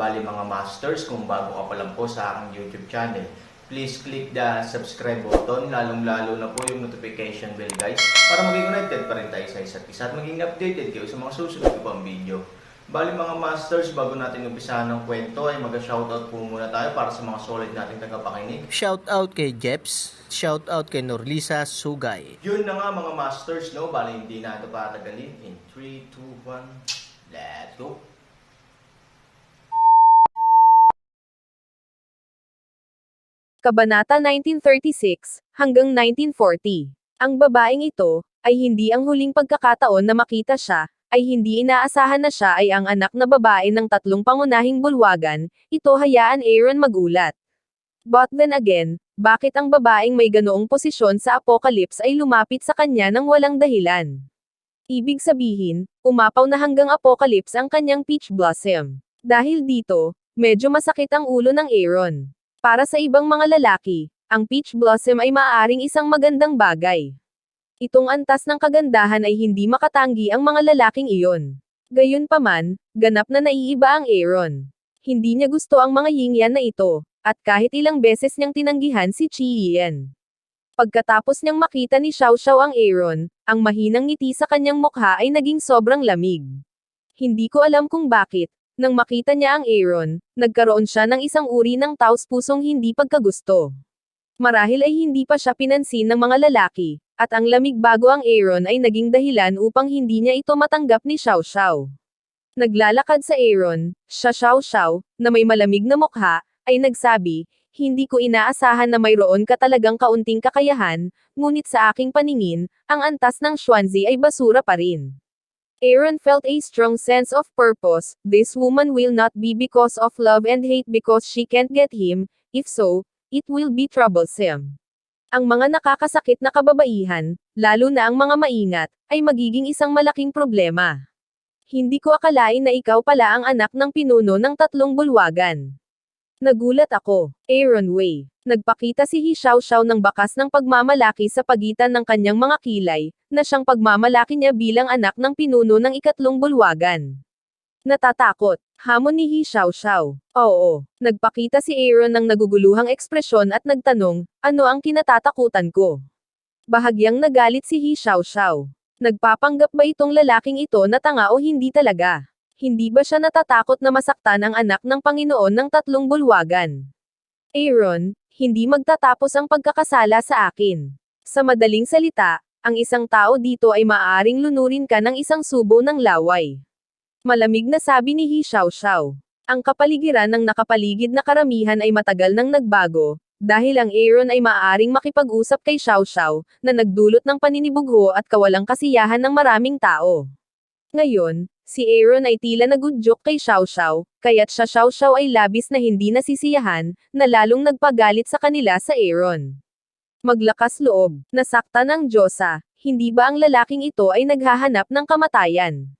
Bali mga masters, kung bago ka pa lang po sa aking YouTube channel, please click the subscribe button, lalong-lalo na po yung notification bell guys, para maging connected pa rin tayo sa isa't isa at maging updated kayo sa mga susunod ko pang video. Bali mga masters, bago natin umpisahan ng kwento ay mag-shoutout po muna tayo para sa mga solid nating tagapakinig. Shout out kay Jeps, shout out kay Norlisa Sugay. Yun na nga mga masters, no? Bali hindi na ito patagalin. In 3, 2, 1, let's go! Kabanata 1936 hanggang 1940. Ang babaeng ito ay hindi ang huling pagkakataon na makita siya, ay hindi inaasahan na siya ay ang anak na babae ng tatlong pangunahing bulwagan, ito hayaan Aaron magulat. But then again, bakit ang babaeng may ganoong posisyon sa apocalypse ay lumapit sa kanya ng walang dahilan? Ibig sabihin, umapaw na hanggang apocalypse ang kanyang peach blossom. Dahil dito, medyo masakit ang ulo ng Aaron. Para sa ibang mga lalaki, ang peach blossom ay maaaring isang magandang bagay. Itong antas ng kagandahan ay hindi makatanggi ang mga lalaking iyon. Gayunpaman, ganap na naiiba ang Aaron. Hindi niya gusto ang mga yingyan na ito, at kahit ilang beses niyang tinanggihan si Chi Yen. Pagkatapos niyang makita ni Xiao Xiao ang Aaron, ang mahinang ngiti sa kanyang mukha ay naging sobrang lamig. Hindi ko alam kung bakit, nang makita niya ang Aaron, nagkaroon siya ng isang uri ng taos pusong hindi pagkagusto. Marahil ay hindi pa siya pinansin ng mga lalaki, at ang lamig bago ang Aaron ay naging dahilan upang hindi niya ito matanggap ni Xiao Xiao. Naglalakad sa Aaron, siya Xiao Xiao, na may malamig na mukha, ay nagsabi, hindi ko inaasahan na mayroon ka talagang kaunting kakayahan, ngunit sa aking paningin, ang antas ng Xuanzi ay basura pa rin. Aaron felt a strong sense of purpose, this woman will not be because of love and hate because she can't get him, if so, it will be troublesome. Ang mga nakakasakit na kababaihan, lalo na ang mga maingat, ay magiging isang malaking problema. Hindi ko akalain na ikaw pala ang anak ng pinuno ng tatlong bulwagan. Nagulat ako, Aaron Way. Nagpakita si He Xiao Xiao ng bakas ng pagmamalaki sa pagitan ng kanyang mga kilay, na siyang pagmamalaki niya bilang anak ng pinuno ng ikatlong bulwagan. Natatakot, hamon ni He Xiao Xiao. Oo, nagpakita si Aaron ng naguguluhang ekspresyon at nagtanong, ano ang kinatatakutan ko? Bahagyang nagalit si He Xiao Xiao. Nagpapanggap ba itong lalaking ito na tanga o hindi talaga? Hindi ba siya natatakot na masaktan ang anak ng Panginoon ng tatlong bulwagan? Aaron, hindi magtatapos ang pagkakasala sa akin. Sa madaling salita, ang isang tao dito ay maaaring lunurin ka ng isang subo ng laway. Malamig na sabi ni He Xiao Xiao. Ang kapaligiran ng nakapaligid na karamihan ay matagal nang nagbago, dahil ang Aaron ay maaaring makipag-usap kay Xiao Xiao, na nagdulot ng paninibugho at kawalang kasiyahan ng maraming tao. Ngayon, si Aaron ay tila nagudyok kay Xiao Xiao, kaya't siya Xiao Xiao ay labis na hindi nasisiyahan, na lalong nagpagalit sa kanila sa Aaron. Maglakas loob, nasakta ng Diyosa, hindi ba ang lalaking ito ay naghahanap ng kamatayan?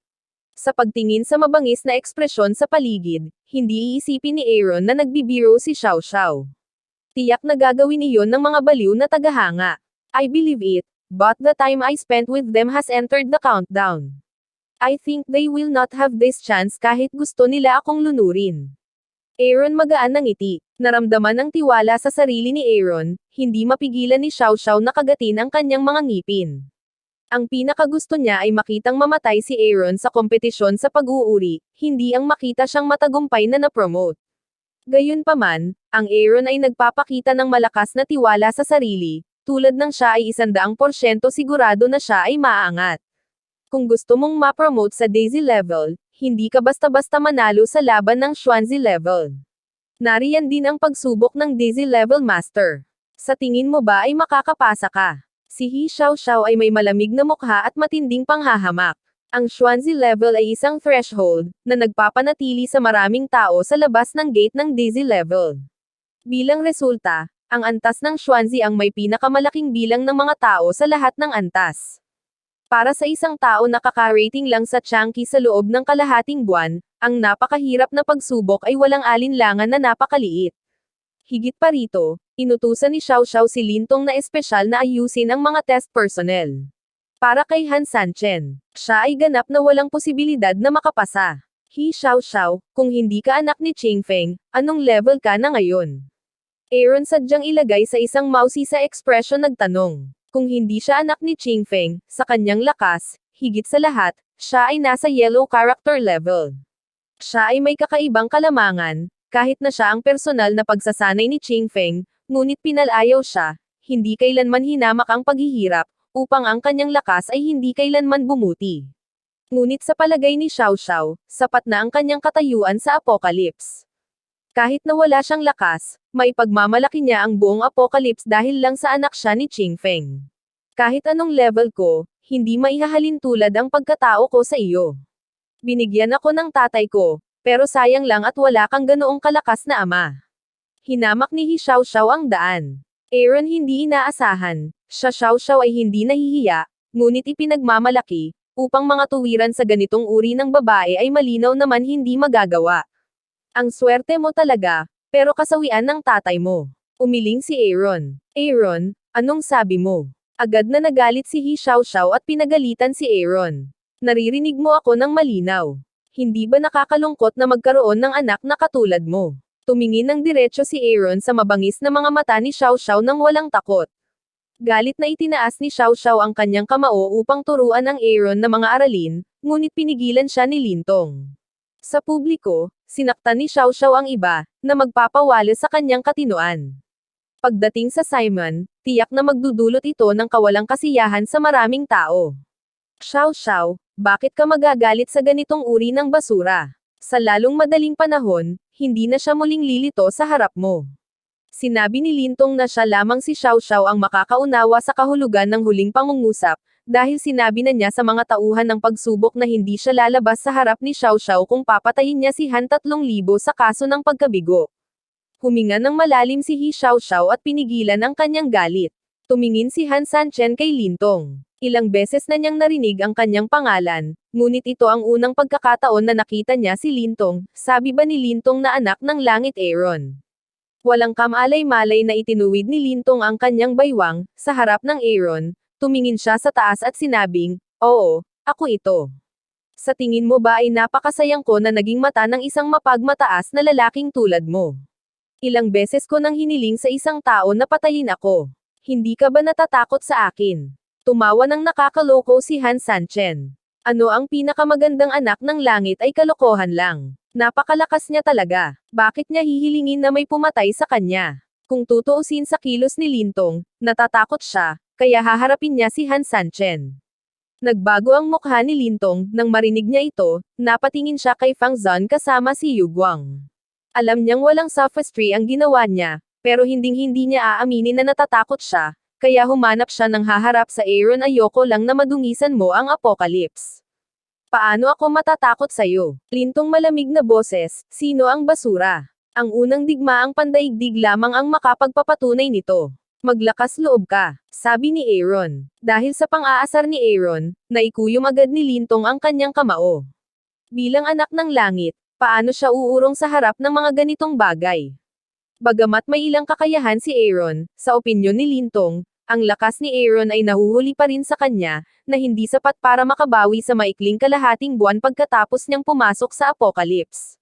Sa pagtingin sa mabangis na ekspresyon sa paligid, hindi iisipin ni Aaron na nagbibiro si Xiao Xiao. Tiyak na gagawin iyon ng mga baliw na tagahanga. I believe it, but the time I spent with them has entered the countdown. I think they will not have this chance kahit gusto nila akong lunurin. Aaron magaan ng ngiti. Naramdaman ng tiwala sa sarili ni Aaron, hindi mapigilan ni Xiao Xiao na kagatin ang kanyang mga ngipin. Ang pinakagusto niya ay makitang mamatay si Aaron sa kompetisyon sa pag-uuri, hindi ang makita siyang matagumpay na na-promote. Gayunpaman, ang Aaron ay nagpapakita ng malakas na tiwala sa sarili, tulad ng siya ay isandaang porsyento sigurado na siya ay maaangat. Kung gusto mong ma-promote sa Daisy level, hindi ka basta-basta manalo sa laban ng Xuanzi level. Nariyan din ang pagsubok ng Daisy level master. Sa tingin mo ba ay makakapasa ka? Si He Xiao Xiao ay may malamig na mukha at matinding panghahamak. Ang Xuanzi level ay isang threshold, na nagpapanatili sa maraming tao sa labas ng gate ng Dizzy level. Bilang resulta, ang antas ng Xuanzi ang may pinakamalaking bilang ng mga tao sa lahat ng antas. Para sa isang tao na kakarating lang sa Changqi sa loob ng kalahating buwan, ang napakahirap na pagsubok ay walang alinlangan na napakaliit. Higit pa rito, inutusan ni Xiao Xiao si Lintong na espesyal na ayusin ang mga test personnel. Para kay Han Sanchen, siya ay ganap na walang posibilidad na makapasa. Hi Xiao Xiao, kung hindi ka anak ni Ching Feng, anong level ka na ngayon? Aaron sadyang ilagay sa isang mousy sa ekspresyon nagtanong. Kung hindi siya anak ni Ching Feng, sa kanyang lakas, higit sa lahat, siya ay nasa yellow character level. Siya ay may kakaibang kalamangan, kahit na siya ang personal na pagsasanay ni Ching Feng, ngunit pinalayaw siya, hindi kailanman hinamak ang paghihirap, upang ang kanyang lakas ay hindi kailanman bumuti. Ngunit sa palagay ni Xiao Xiao, sapat na ang kanyang katayuan sa apocalypse. Kahit na wala siyang lakas, may pagmamalaki niya ang buong apocalypse dahil lang sa anak siya ni Ching Feng. Kahit anong level ko, hindi maihahalin tulad ang pagkatao ko sa iyo. Binigyan ako ng tatay ko, pero sayang lang at wala kang ganoong kalakas na ama. Hinamak ni Hi Xiao Xiao ang daan. Aaron hindi inaasahan, siya Xiao Xiao ay hindi nahihiya, ngunit ipinagmamalaki, upang mga tuwiran sa ganitong uri ng babae ay malinaw naman hindi magagawa. Ang swerte mo talaga, pero kasawian ng tatay mo. Umiling si Aaron. Aaron, anong sabi mo? Agad na nagalit si Hi Xiao Xiao at pinagalitan si Aaron. Naririnig mo ako ng malinaw. Hindi ba nakakalungkot na magkaroon ng anak na katulad mo? Tumingin ng diretsyo si Aaron sa mabangis na mga mata ni Xiao Xiao nang walang takot. Galit na itinaas ni Xiao Xiao ang kanyang kamao upang turuan ang Aaron na mga aralin, ngunit pinigilan siya ni Lintong. Sa publiko, sinaktan ni Xiao Xiao ang iba, na magpapawala sa kanyang katinoan. Pagdating sa Simon, tiyak na magdudulot ito ng kawalang kasiyahan sa maraming tao. Xiao Xiao, bakit ka magagalit sa ganitong uri ng basura? Sa lalong madaling panahon, hindi na siya muling lilito sa harap mo. Sinabi ni Lintong na siya lamang si Xiao Xiao ang makakaunawa sa kahulugan ng huling pangungusap, dahil sinabi na niya sa mga tauhan ng pagsubok na hindi siya lalabas sa harap ni Xiao Xiao kung papatayin niya si Han 3,000 sa kaso ng pagkabigo. Huminga ng malalim si Hi Xiao Xiao at pinigilan ang kanyang galit. Tumingin si Han Sanchen kay Lintong. Ilang beses na niyang narinig ang kanyang pangalan, ngunit ito ang unang pagkakataon na nakita niya si Lintong, sabi ba ni Lintong na anak ng langit Aaron. Walang kamalay-malay na itinuwid ni Lintong ang kanyang baywang, sa harap ng Aaron, tumingin siya sa taas at sinabing, Oo, ako ito. Sa tingin mo ba ay napakasayang ko na naging mata ng isang mapagmataas na lalaking tulad mo? Ilang beses ko nang hiniling sa isang tao na patayin ako. Hindi ka ba natatakot sa akin? Tumawa ng nakakaloko si Han Sanchen. Ano ang pinakamagandang anak ng langit ay kalokohan lang. Napakalakas niya talaga. Bakit niya hihilingin na may pumatay sa kanya? Kung tutuusin sa kilos ni Lintong, natatakot siya, kaya haharapin niya si Han Sanchen. Nagbago ang mukha ni Lintong, nang marinig niya ito, napatingin siya kay Fang Zan kasama si Yu Guang. Alam niyang walang sophistry ang ginawa niya, pero hinding-hindi niya aaminin na natatakot siya, kaya humanap siya ng haharap sa Aaron ayoko lang na madungisan mo ang apocalypse. Paano ako matatakot sa'yo? Lintong malamig na boses, sino ang basura? Ang unang digmaang pandaigdig lamang ang makapagpapatunay nito. Maglakas loob ka, sabi ni Aaron. Dahil sa pang-aasar ni Aaron, naikuyom agad ni Lintong ang kanyang kamao. Bilang anak ng langit, paano siya uurong sa harap ng mga ganitong bagay? Bagamat may ilang kakayahan si Aaron, sa opinyon ni Lintong, ang lakas ni Aaron ay nahuhuli pa rin sa kanya, na hindi sapat para makabawi sa maikling kalahating buwan pagkatapos niyang pumasok sa apocalypse.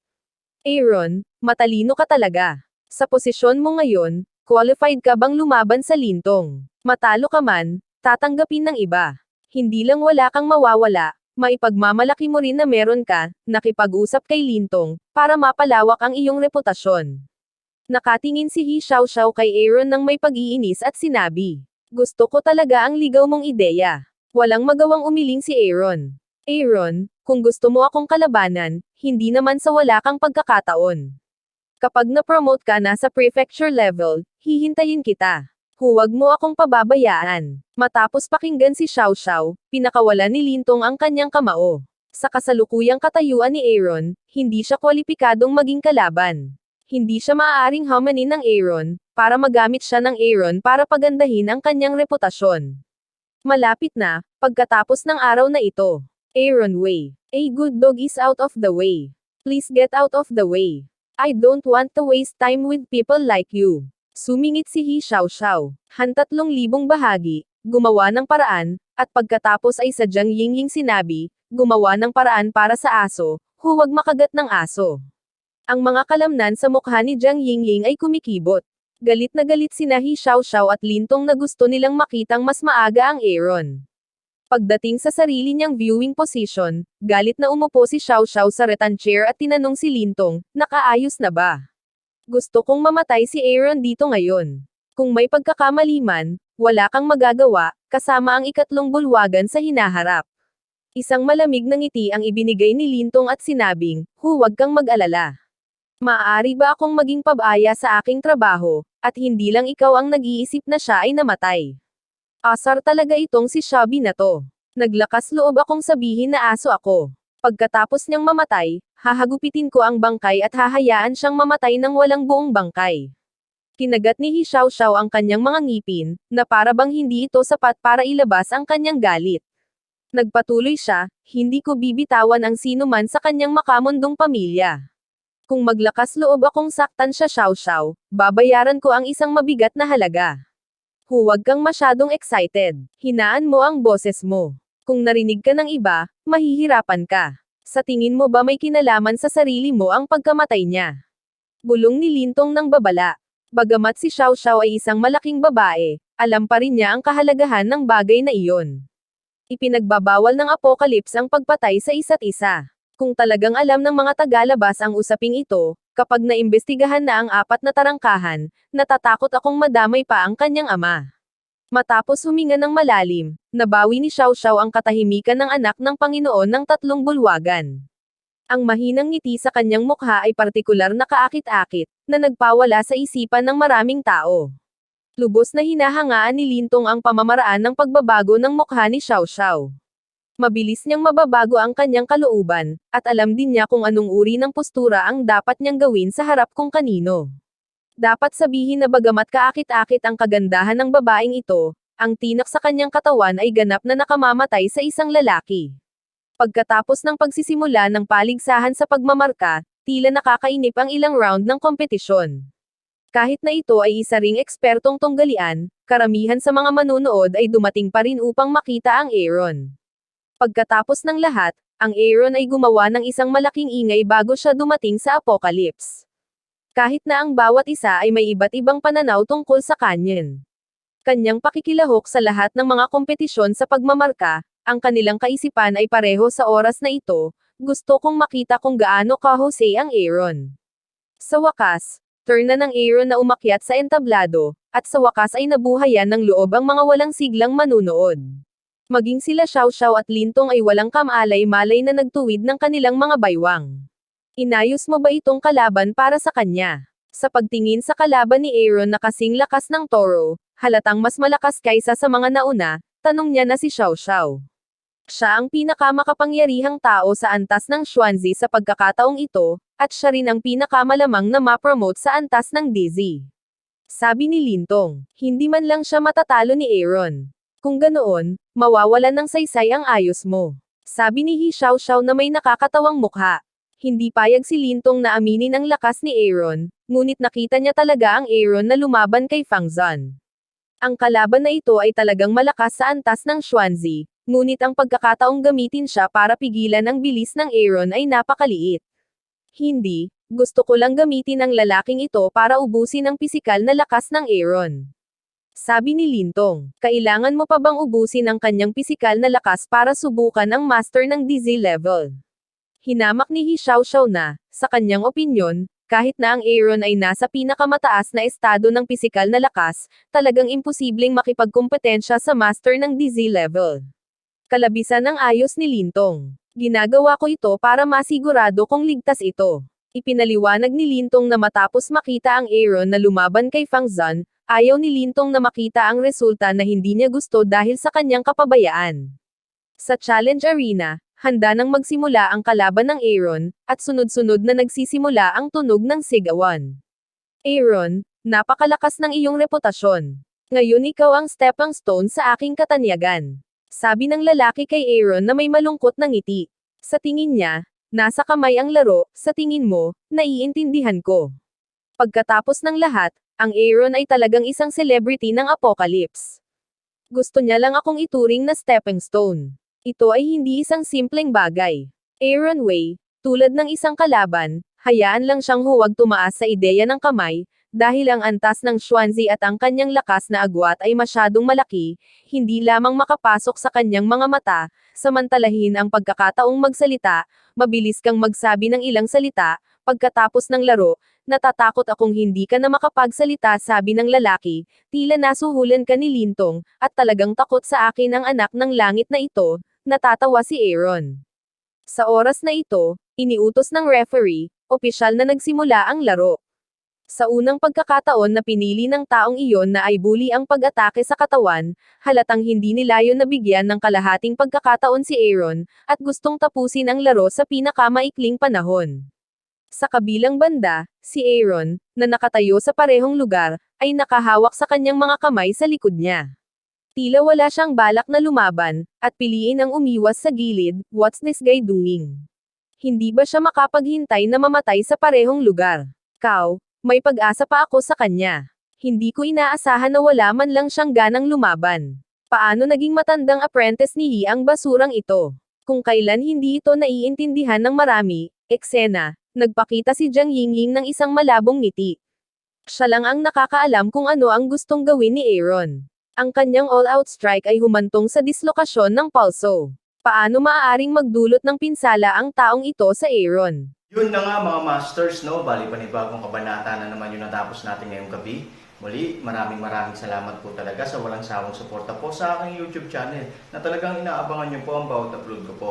Aaron, matalino ka talaga. Sa posisyon mo ngayon, qualified ka bang lumaban sa lintong? Matalo ka man, tatanggapin ng iba. Hindi lang wala kang mawawala, maipagmamalaki mo rin na meron ka, nakipag-usap kay lintong, para mapalawak ang iyong reputasyon. Nakatingin si Hi Xiao Xiao kay Aaron ng may pag-iinis at sinabi, Gusto ko talaga ang ligaw mong ideya. Walang magawang umiling si Aaron. Aaron, kung gusto mo akong kalabanan, hindi naman sa wala kang pagkakataon. Kapag na-promote ka na sa prefecture level, hihintayin kita. Huwag mo akong pababayaan. Matapos pakinggan si Xiao Xiao, pinakawala ni Lintong ang kanyang kamao. Sa kasalukuyang katayuan ni Aaron, hindi siya kwalipikadong maging kalaban. Hindi siya maaaring hamanin ng Aaron, para magamit siya ng Aaron para pagandahin ang kanyang reputasyon. Malapit na, pagkatapos ng araw na ito. Aaron Way. A good dog is out of the way. Please get out of the way. I don't want to waste time with people like you. Sumingit si He Xiao Xiao. Hantatlong libong bahagi, gumawa ng paraan, at pagkatapos ay sadyang Yingying sinabi, gumawa ng paraan para sa aso, huwag makagat ng aso. Ang mga kalamnan sa mukha ni Jiang Yingying ay kumikibot. Galit na galit sina He Xiao Xiao at Lintong na gusto nilang makitang mas maaga ang Aaron. Pagdating sa sarili niyang viewing position, galit na umupo si Xiao Xiao sa retan chair at tinanong si Lintong, nakaayos na ba? Gusto kong mamatay si Aaron dito ngayon. Kung may pagkakamali man, wala kang magagawa, kasama ang ikatlong bulwagan sa hinaharap. Isang malamig na ngiti ang ibinigay ni Lintong at sinabing, huwag kang mag-alala. Maaari ba akong maging pabaya sa aking trabaho, at hindi lang ikaw ang nag-iisip na siya ay namatay? Asar talaga itong si Shabby na to. Naglakas loob akong sabihin na aso ako. Pagkatapos niyang mamatay, hahagupitin ko ang bangkay at hahayaan siyang mamatay ng walang buong bangkay. Kinagat ni Hishaw Shaw ang kanyang mga ngipin, na para bang hindi ito sapat para ilabas ang kanyang galit. Nagpatuloy siya, hindi ko bibitawan ang sino man sa kanyang makamundong pamilya. Kung maglakas loob akong saktan siya Xiao Xiao, babayaran ko ang isang mabigat na halaga. Huwag kang masyadong excited. Hinaan mo ang boses mo. Kung narinig ka ng iba, mahihirapan ka. Sa tingin mo ba may kinalaman sa sarili mo ang pagkamatay niya? Bulong ni Lintong ng babala. Bagamat si Xiao Xiao ay isang malaking babae, alam pa rin niya ang kahalagahan ng bagay na iyon. Ipinagbabawal ng Apocalypse ang pagpatay sa isa't isa. Kung talagang alam ng mga tagalabas ang usaping ito, kapag naimbestigahan na ang apat na tarangkahan, natatakot akong madamay pa ang kanyang ama. Matapos huminga ng malalim, nabawi ni Xiao Xiao ang katahimikan ng anak ng Panginoon ng tatlong bulwagan. Ang mahinang ngiti sa kanyang mukha ay partikular na kaakit-akit, na nagpawala sa isipan ng maraming tao. Lubos na hinahangaan ni Lintong ang pamamaraan ng pagbabago ng mukha ni Xiao Xiao. Mabilis niyang mababago ang kanyang kalooban, at alam din niya kung anong uri ng postura ang dapat niyang gawin sa harap kung kanino. Dapat sabihin na bagamat kaakit-akit ang kagandahan ng babaeng ito, ang tinak sa kanyang katawan ay ganap na nakamamatay sa isang lalaki. Pagkatapos ng pagsisimula ng paligsahan sa pagmamarka, tila nakakainip ang ilang round ng kompetisyon. Kahit na ito ay isa ring ekspertong tunggalian, karamihan sa mga manunood ay dumating pa rin upang makita ang Aaron. Pagkatapos ng lahat, ang Aaron ay gumawa ng isang malaking ingay bago siya dumating sa Apocalypse. Kahit na ang bawat isa ay may iba't ibang pananaw tungkol sa kanyen. Kanyang pakikilahok sa lahat ng mga kompetisyon sa pagmamarka, ang kanilang kaisipan ay pareho sa oras na ito, gusto kong makita kung gaano ka Jose ang Aaron. Sa wakas, turn na ng Aaron na umakyat sa entablado, at sa wakas ay nabuhayan ng loob ang mga walang siglang manunood. Maging sila Xiao Xiao at Lintong ay walang kamalay-malay na nagtuwid ng kanilang mga baywang. Inayos mo ba itong kalaban para sa kanya? Sa pagtingin sa kalaban ni Aaron na kasing lakas ng toro, halatang mas malakas kaysa sa mga nauna, tanong niya na si Xiao Xiao. Siya ang pinakamakapangyarihang tao sa antas ng Xuanzi sa pagkakataong ito, at siya rin ang pinakamalamang na ma-promote sa antas ng Dizzy. Sabi ni Lintong, hindi man lang siya matatalo ni Aaron. Kung ganoon, mawawalan ng saysay ang ayos mo. Sabi ni He Xiao Xiao na may nakakatawang mukha. Hindi payag si Lintong na aminin ang lakas ni Aaron, ngunit nakita niya talaga ang Aaron na lumaban kay Fang Zan. Ang kalaban na ito ay talagang malakas sa antas ng Xuanzi, ngunit ang pagkakataong gamitin siya para pigilan ang bilis ng Aaron ay napakaliit. Hindi, gusto ko lang gamitin ang lalaking ito para ubusin ang pisikal na lakas ng Aaron. Sabi ni Lintong, kailangan mo pa bang ubusin ang kanyang pisikal na lakas para subukan ang master ng DZ level? Hinamak ni Xiao Xiao na, sa kanyang opinyon, kahit na ang Aaron ay nasa pinakamataas na estado ng pisikal na lakas, talagang imposibleng makipagkumpetensya sa master ng DZ level. Kalabisan ng ayos ni Lintong. Ginagawa ko ito para masigurado kung ligtas ito. Ipinaliwanag ni Lintong na matapos makita ang Aaron na lumaban kay Fang Zan, Ayaw ni Lintong na makita ang resulta na hindi niya gusto dahil sa kanyang kapabayaan. Sa challenge arena, handa nang magsimula ang kalaban ng Aaron, at sunod-sunod na nagsisimula ang tunog ng sigawan. Aaron, napakalakas ng iyong reputasyon. Ngayon ikaw ang stepping stone sa aking katanyagan. Sabi ng lalaki kay Aaron na may malungkot na ngiti. Sa tingin niya, nasa kamay ang laro, sa tingin mo, naiintindihan ko. Pagkatapos ng lahat, ang Aaron ay talagang isang celebrity ng apocalypse. Gusto niya lang akong ituring na stepping stone. Ito ay hindi isang simpleng bagay. Aaron Way, tulad ng isang kalaban, hayaan lang siyang huwag tumaas sa ideya ng kamay, dahil ang antas ng Swansea at ang kanyang lakas na agwat ay masyadong malaki, hindi lamang makapasok sa kanyang mga mata, samantalahin ang pagkakataong magsalita, mabilis kang magsabi ng ilang salita, pagkatapos ng laro, natatakot akong hindi ka na makapagsalita sabi ng lalaki, tila nasuhulan ka ni Lintong, at talagang takot sa akin ang anak ng langit na ito, natatawa si Aaron. Sa oras na ito, iniutos ng referee, opisyal na nagsimula ang laro. Sa unang pagkakataon na pinili ng taong iyon na ay bully ang pag-atake sa katawan, halatang hindi nilayon na bigyan ng kalahating pagkakataon si Aaron, at gustong tapusin ang laro sa pinakamaikling panahon. Sa kabilang banda, si Aaron, na nakatayo sa parehong lugar, ay nakahawak sa kanyang mga kamay sa likod niya. Tila wala siyang balak na lumaban, at piliin ang umiwas sa gilid, what's this guy doing? Hindi ba siya makapaghintay na mamatay sa parehong lugar? Kao, may pag-asa pa ako sa kanya. Hindi ko inaasahan na wala man lang siyang ganang lumaban. Paano naging matandang apprentice ni Yi ang basurang ito? Kung kailan hindi ito naiintindihan ng marami, eksena, nagpakita si Jiang Yingying ng isang malabong ngiti. Siya lang ang nakakaalam kung ano ang gustong gawin ni Aaron. Ang kanyang all-out strike ay humantong sa dislokasyon ng pulso. Paano maaaring magdulot ng pinsala ang taong ito sa Aaron? Yun na nga mga masters, no? Bali panibagong kabanata na naman yung natapos natin ngayong gabi. Muli, maraming maraming salamat po talaga sa walang sawang suporta po sa aking YouTube channel na talagang inaabangan nyo po ang bawat upload ko po.